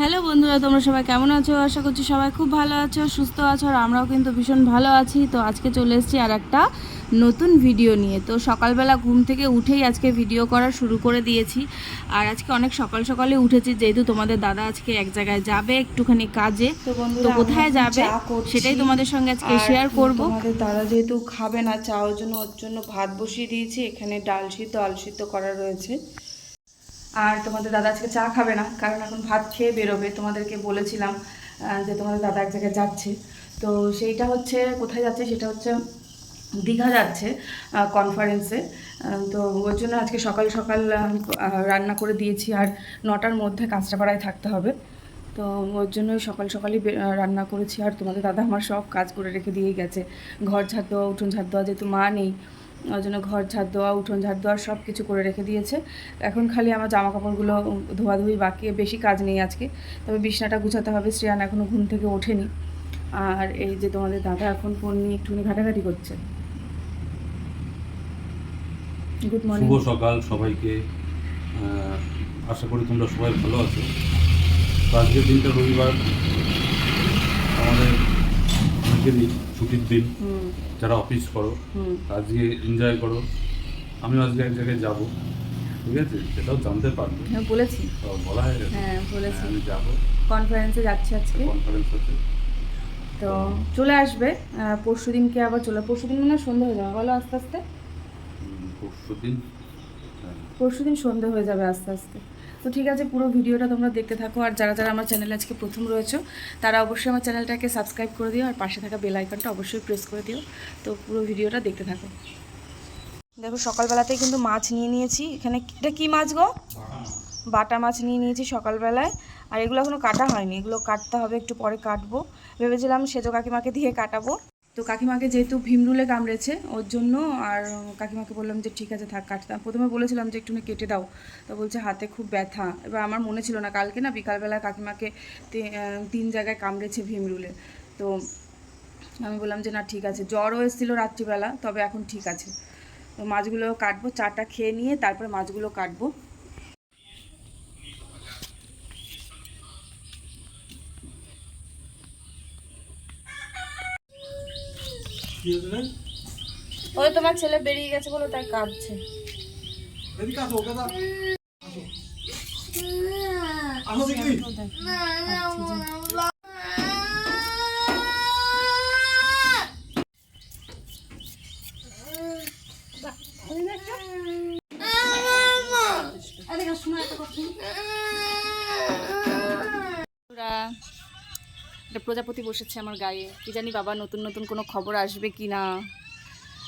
Hello বন্ধুরা তোমরা সবাই কেমন আছো? আশা করছি সবাই খুব ভালো আছো সুস্থ আছো আর আমরাও কিন্তু ভীষণ ভালো আছি। তো আজকে চলে এসেছি আর একটা নতুন ভিডিও নিয়ে। তো সকালবেলা ঘুম থেকে উঠেই আজকে ভিডিও করা শুরু করে দিয়েছি। আর আজকে অনেক সকাল সকালে উঠেছি যেহেতু তোমাদের দাদা আজকে এক জায়গায় যাবে একটুখানি কাজে। তো কোথায় যাবে? সেটাই তোমাদের সঙ্গে আজকে শেয়ার করব। দাদা যেহেতু খাবে না চা ওর জন্য ওর জন্য ভাত বসিয়ে দিয়েছি। এখানে ডাল সিদ্ধ আলু সিদ্ধ করা রয়েছে। আর তোমাদের দাদা আজকে চা খাবে না, কারণ এখন ভাত খেয়ে বেরোবে। তোমাদেরকে বলেছিলাম যে তোমাদের দাদা এক জায়গায় যাচ্ছে। তো সেইটা হচ্ছে, কোথায় যাচ্ছে সেটা হচ্ছে দীঘা যাচ্ছে কনফারেন্সে তো ওর জন্য আজকে সকাল সকাল রান্না করে দিয়েছি, আর নটার মধ্যে কাঁচরাপাড়ায় থাকতে হবে। তো ওর জন্য সকাল সকালই রান্না করেছি, আর তোমাদের দাদা আমার সব কাজ করে রেখে দিয়েই গেছে। ঘর ঝাড় দেওয়া, উঠোন ঝাড় দেওয়া, যেহেতু মা নেই ওর জন্য ঘর ঝাড় দেওয়া উঠোন ঝাড় দেওয়া সব কিছু করে রেখে দিয়েছে। এখন খালি আমার জামা কাপড়গুলো ধোয়াধুয়ি বাকি বেশি কাজ নেই আজকে। তবে বিছনাটা গুছাতে হবে শ্রেয়ান এখনও ঘুম থেকে ওঠেনি। আর এই যে তোমাদের দাদা এখন ফোন নিয়ে একটুখানি ঘাটাঘাটি করছে। গুড মর্নিং শুভ সকাল সবাইকে। আশা করি তোমরা সবাই ভালো আছো। আজকের দিনটা রবিবার। আমাদের অনেকেরই ছুটির দিন। যারা অফিস করো আজকে এনজয় করো আমিও আজকে এক জায়গায় যাব ঠিক আছে? সেটাও জানতে পারবে। হ্যাঁ বলেছি। বলা হয়ে গেছে। হ্যাঁ বলেছি। হ্যাঁ, আমি যাব। কনফারেন্সে যাচ্ছি আজকে। কনফারেন্স আছে। তো চলে আসবে। পরশু দিনকে আবার চলে পরশু দিন মানে সন্ধ্যা হয়ে যাবে বলো আস্তে আস্তে? পরশু দিন? হ্যাঁ, পরশু দিন সন্ধ্যা হয়ে যাবে আস্তে আস্তে। তো ঠিক আছে, পুরো ভিডিওটা তোমরা দেখতে থাকো। আর যারা যারা আমার চ্যানেলে আজকে প্রথম রয়েছে, তারা অবশ্যই আমার চ্যানেলটাকে সাবস্ক্রাইব করে দিও, আর পাশে থাকা বেল আইকনটা অবশ্যই প্রেস করে দিও। তো পুরো ভিডিওটা দেখতে থাকো। দেখো, সকালবেলাতেই কিন্তু মাছ নিয়ে নিয়েছি। এখানে এটা কি মাছ গো? বাটা মাছ নিয়ে নিয়েছি সকালবেলায়। আর এগুলো এখনও কাটা হয়নি। এগুলো কাটতে হবে, একটু পরে কাটবো। ভেবেছিলাম সেজো কাকিমাকে দিয়ে কাটাবো। তো কাকিমাকে যেহেতু ভীমরুলে কামড়েছে, ওর জন্য আর কাকিমাকে বললাম যে ঠিক আছে থাক কাটতাম প্রথমে বলেছিলাম যে একটুখানি কেটে দাও। তো বলছে হাতে খুব ব্যথা। এবার আমার মনে ছিল না, কালকে না বিকালবেলা কাকিমাকে তিন জায়গায় কামড়েছে ভীমরুলে তো আমি বললাম যে না, ঠিক আছে। জ্বরও এসেছিল রাত্রিবেলা, তবে এখন ঠিক আছে। তো মাছগুলো কাটবো, চাটা খেয়ে নিয়ে তারপরে মাছগুলো কাটবো। ওই তোমার ছেলে বেরিয়ে গেছে বলে তাই কাঁদছে। একটা প্রজাপতি বসেছে আমার গায়ে। কি জানি বাবা, নতুন নতুন কোনো খবর আসবে কি না?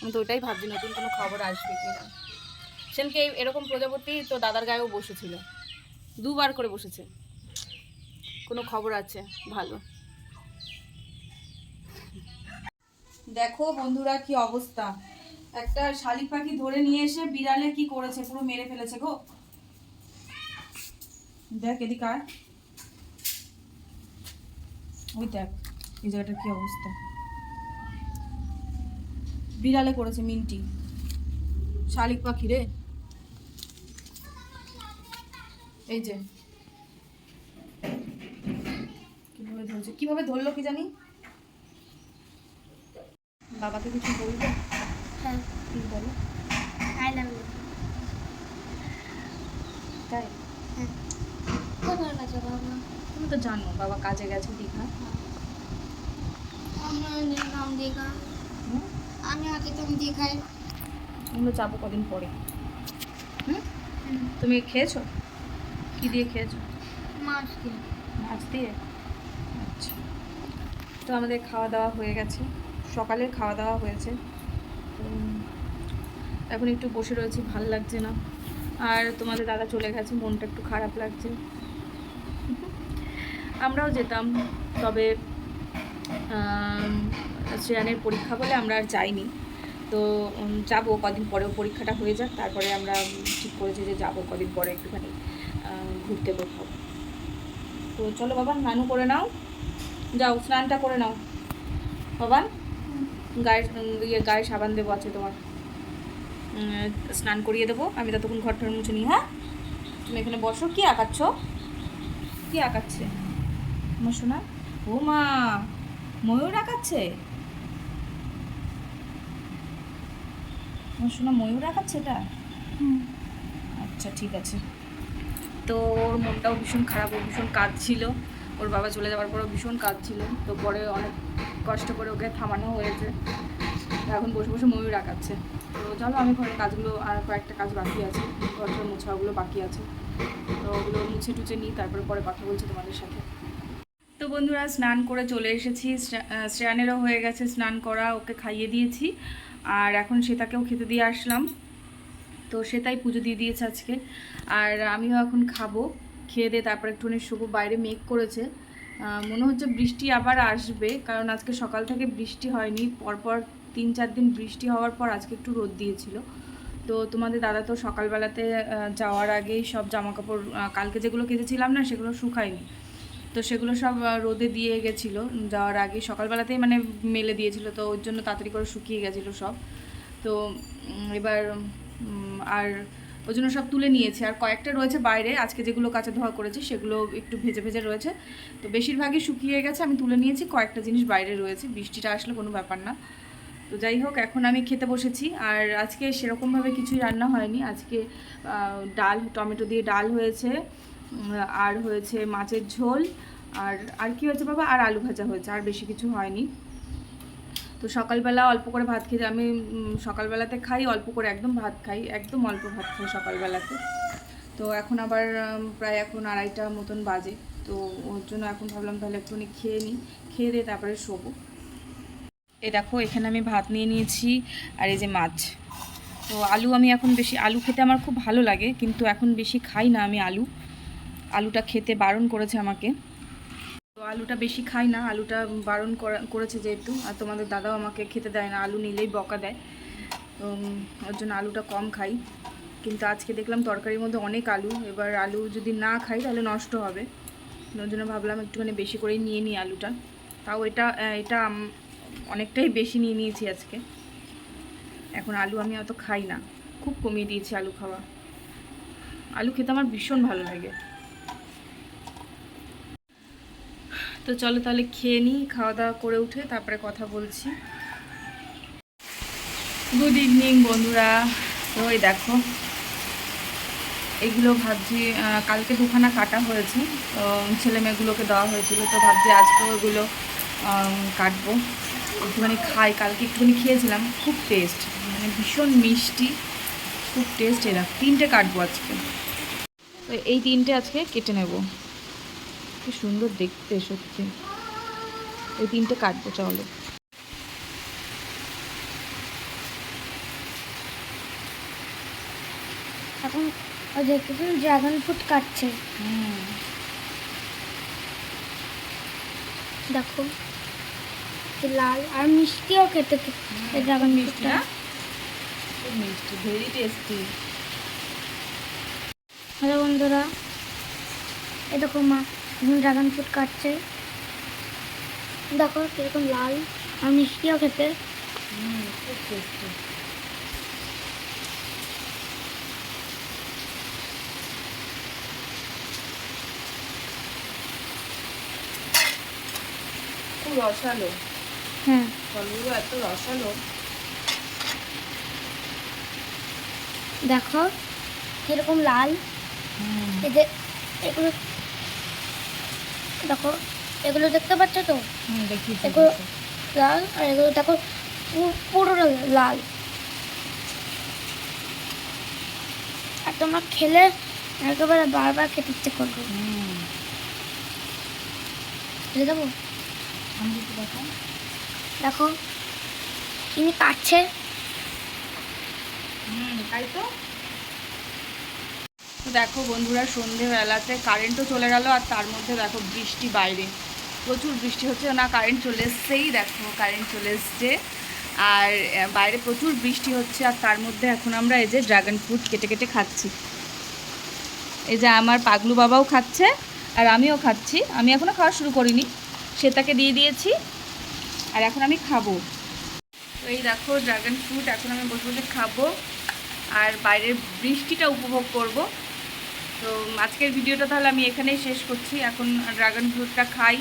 আমি তো ওইটাই ভাবছি, নতুন কোনো খবর আসবে কি না? সেদিনকে এরকম প্রজাপতি তো দাদার গায়েও বসেছিল। দুবার করে বসেছে। কোনো খবর আছে? ভালো। দেখো বন্ধুরা কি অবস্থা। একটা শালিক পাখি ধরে নিয়ে এসে বিড়ালে কি করেছে? পুরো মেরে ফেলেছে গো। দেখ এদিকে আয়। ওই দেখ এই জায়গাটার কি অবস্থা? বিড়ালে করেছে মিন্টি শালিক পাখি রে। এই যে। কীভাবে ধরছে? কীভাবে ধরলো কি জানি? বাবাকে কিছু বলব? হ্যাঁ। কি বলো? আই লাভ ইউ তাই? হ্যাঁ বাবা। তুমি তো জানো বাবা কাজে গেছে দীঘা। আমরা দেখলাম দীঘা? আমি আগে তুমি দীঘায়। আমরা যাব কদিন পরে। হুম? তুমি খেয়েছো? কি দিয়ে খেয়েছো? মাছ কিনে মাছ দিয়ে? আচ্ছা। তো আমাদের খাওয়া দাওয়া হয়ে গেছে। সকালের খাওয়া দাওয়া হয়েছে। উম, এখন একটু বসে রয়েছি ভালো লাগছে না। আর তোমাদের দাদা চলে গেছে মনটা একটু খারাপ লাগছে। আমরাও যেতাম, তবে শ্রেয়ানের পরীক্ষা বলে আমরা আর যাইনি। তো যাব কদিন পরেও পরীক্ষাটা হয়ে যাক, তারপরে আমরা ঠিক করেছি যে যাব কদিন পরে একটুখানি ঘুরতে কোথাও। তো চলো বাবা স্নানও করে নাও। যাও, স্নানটা করে নাও। বাবা গায়ে ইয়ে গায়ে সাবান দেবো আছে তোমার। স্নান করিয়ে দেবো। আমি ততক্ষণ ঘরটার মুছে নিই হ্যাঁ? তুমি এখানে বসো, কি আঁকাচ্ছ? কি আঁকাচ্ছে? আমার শোনা ও মা ময়ূর আঁকাচ্ছে? আমার শোনা ময়ূর আঁকাচ্ছে এটা? আচ্ছা ঠিক আছে। তো ওর মনটাও ভীষণ খারাপ ও ভীষণ কাঁদছিল। ওর বাবা চলে যাওয়ার পরেও ভীষণ কাঁদছিল। তো পরে অনেক কষ্ট করে ওকে থামানো হয়েছে। এখন বসে বসে ময়ূর আঁকাচ্ছে। তো চলো আমি ঘরের কাজগুলো আর কয়েকটা কাজ বাকি আছে ঘরটা মোছাগুলো বাকি আছে। তো ওগুলো মুছে টুছে নিই, তারপরে পরে কথা বলছি তোমাদের সাথে। তো বন্ধুরা, স্নান করে চলে এসেছি। শ্রে- শ্রেয়ানেরও হয়ে গেছে স্নান করা, ওকে খাইয়ে দিয়েছি। আর এখন সেটাকেও খেতে দিয়ে আসলাম। তো সেটাই পুজো দিয়ে দিয়েছে আজকে। আর আমিও এখন খাব, খেয়ে দিয়ে তারপর একটুখানি শুভ বাইরে মেঘ করেছে। মনে হচ্ছে বৃষ্টি আবার আসবে, কারণ আজকে সকাল থেকে বৃষ্টি হয়নি। পরপর তিন চার দিন বৃষ্টি হওয়ার পর আজকে একটু রোদ দিয়েছিল। তো তোমাদের দাদা তো সকালবেলাতে যাওয়ার আগেই সব জামা কাপড় কালকে যেগুলো কেঁদেছিলাম না, সেগুলো শুকায়নি। তো সেগুলো সব রোদে দিয়ে গেছিল। যাওয়ার আগে সকালবেলাতেই মানে মেলে দিয়েছিল, তো ওর জন্য তাড়াতাড়ি করে শুকিয়ে গেছিল সব। তো এবার আর ওই জন্য সব তুলে নিয়েছে। আর কয়েকটা রয়েছে বাইরে, আজকে যেগুলো কাঁচা ধোয়া করেছি, সেগুলো একটু ভেজে ভেজে রয়েছে। তো বেশিরভাগই শুকিয়ে গেছে, আমি তুলে নিয়েছি। কয়েকটা জিনিস বাইরে রয়েছে, বৃষ্টিটা আসলে কোনো ব্যাপার না। তো যাই হোক, এখন আমি খেতে বসেছি। আর আজকে সেরকমভাবে কিছুই রান্না হয়নি। আজকে ডাল, টমেটো দিয়ে ডাল হয়েছে আর হয়েছে মাছের ঝোল, আর আর কি হয়েছে বাবা? আর আলু ভাজা হয়েছে, আর বেশি কিছু হয়নি। তো সকালবেলা অল্প করে ভাত খেতে আমি সকালবেলাতে খাই, অল্প করে একদম ভাত খাই, একদম অল্প ভাত খাই সকালবেলাতে। তো এখন আবার প্রায় এখন আড়াইটা মতন বাজে। তো ওর জন্য এখন ভাবলাম তাহলে একটুখানি খেয়ে নিই খেয়ে দিয়ে তারপরে শোবো। এ দেখো, এখানে আমি ভাত নিয়ে নিয়েছি আর এই যে মাছ। তো আলু আমি এখন বেশি, আলু খেতে আমার খুব ভালো লাগে, কিন্তু এখন বেশি খাই না আমি আলু। আলুটা খেতে বারণ করেছে আমাকে। তো আলুটা বেশি খাই না, আলুটা বারণ করা- করেছে যেহেতু, আর তোমাদের দাদাও আমাকে খেতে দেয় না, আলু নিলেই বকা দেয়। তো, ওর জন্য আলুটা কম খাই। কিন্তু আজকে দেখলাম তরকারির মধ্যে অনেক আলু, এবার আলু যদি না খাই তাহলে নষ্ট হবে। ওর জন্য ভাবলাম একটুখানি বেশি করেই নিয়ে নিই আলুটা। তাও এটা এটা অনেকটাই বেশি নিয়ে নিয়েছি আজকে। এখন আলু আমি অত খাই না। খুব কমিয়ে দিয়েছি আলু খাওয়া। আলু খেতে আমার ভীষণ ভালো লাগে। তো চলো তাহলে খেয়ে নিই, খাওয়া দাওয়া করে উঠে তারপরে কথা বলছি। গুড ইভিনিং বন্ধুরা। তো এই দেখো, এগুলো ভাবছি কালকে দুখানা কাটা হয়েছে। তো ছেলে মেয়েগুলোকে দেওয়া হয়েছিল। তো ভাবছি আজকেও এগুলো কাটবো। একটুখানি খাই কালকে একটুখানি খেয়েছিলাম খুব টেস্ট মানে ভীষণ মিষ্টি খুব টেস্ট এরা। তিনটে কাটবো আজকে। তো এই তিনটে আজকে কেটে নেব। কি সুন্দর দেখতে সত্যি। এই তিনটে কাটবো চলো। এখন দেখতেছেন ড্রাগন ফ্রুট কাটছে। দেখো। কি লাল আর মিষ্টিও খেতে ড্রাগন মিষ্টি না? মিষ্টি ভেরি টেস্টি। হ্যালো বন্ধুরা দেখো মা ড্রাগন ফ্রুট কাটছে। দেখো কীরকম লাল আর মিষ্টিও খেতে। খুব টেস্টি। খুব রসালো হ্যাঁ ফলগুলো এত রসালো। দেখো কীরকম লাল। হুম। এগুলো দেখো এগুলো দেখতে পাচ্ছ তো? দেখি এগুলো লাল আর এগুলো দেখো পুরো লাল। আর তোমরা খেলে একেবারে বারবার খেতে ইচ্ছে করবে। দেবো? আমি দেখো। দেখো, ইনি কাটছে। হুম, তাই তো। দেখো বন্ধুরা, সন্ধেবেলাতে কারেন্টও চলে গেল আর তার মধ্যে দেখো বৃষ্টি বাইরে। প্রচুর বৃষ্টি হচ্ছে, না কারেন্ট চলে এসছেই দেখো কারেন্ট চলে এসছে। আর বাইরে প্রচুর বৃষ্টি হচ্ছে আর তার মধ্যে এখন আমরা এই যে ড্রাগন ফ্রুট কেটে কেটে খাচ্ছি। এই যে আমার পাগলু বাবাও খাচ্ছে আর আমিও খাচ্ছি। আমি এখনও খাওয়া শুরু করিনি। সেটাকে দিয়ে দিয়েছি। আর এখন আমি খাব। তো এই দেখো ড্রাগন ফ্রুট এখন আমি বসে বসে খাব। আর বাইরের বৃষ্টিটা উপভোগ করব। তো আজকের ভিডিওটা তাহলে আমি এখানেই শেষ করছি। এখন ড্রাগন ফ্রুটটা খাই।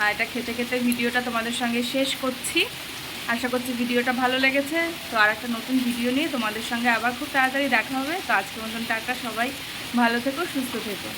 আর এটা খেতে খেতে ভিডিওটা তোমাদের সঙ্গে শেষ করছি। আশা করছি ভিডিওটা ভালো লেগেছে। তো আর একটা নতুন ভিডিও নিয়ে তোমাদের সঙ্গে আবার খুব তাড়াতাড়ি দেখা হবে। তো আজকের মতন টাটা সবাই। ভালো থেকো, সুস্থ থেকো।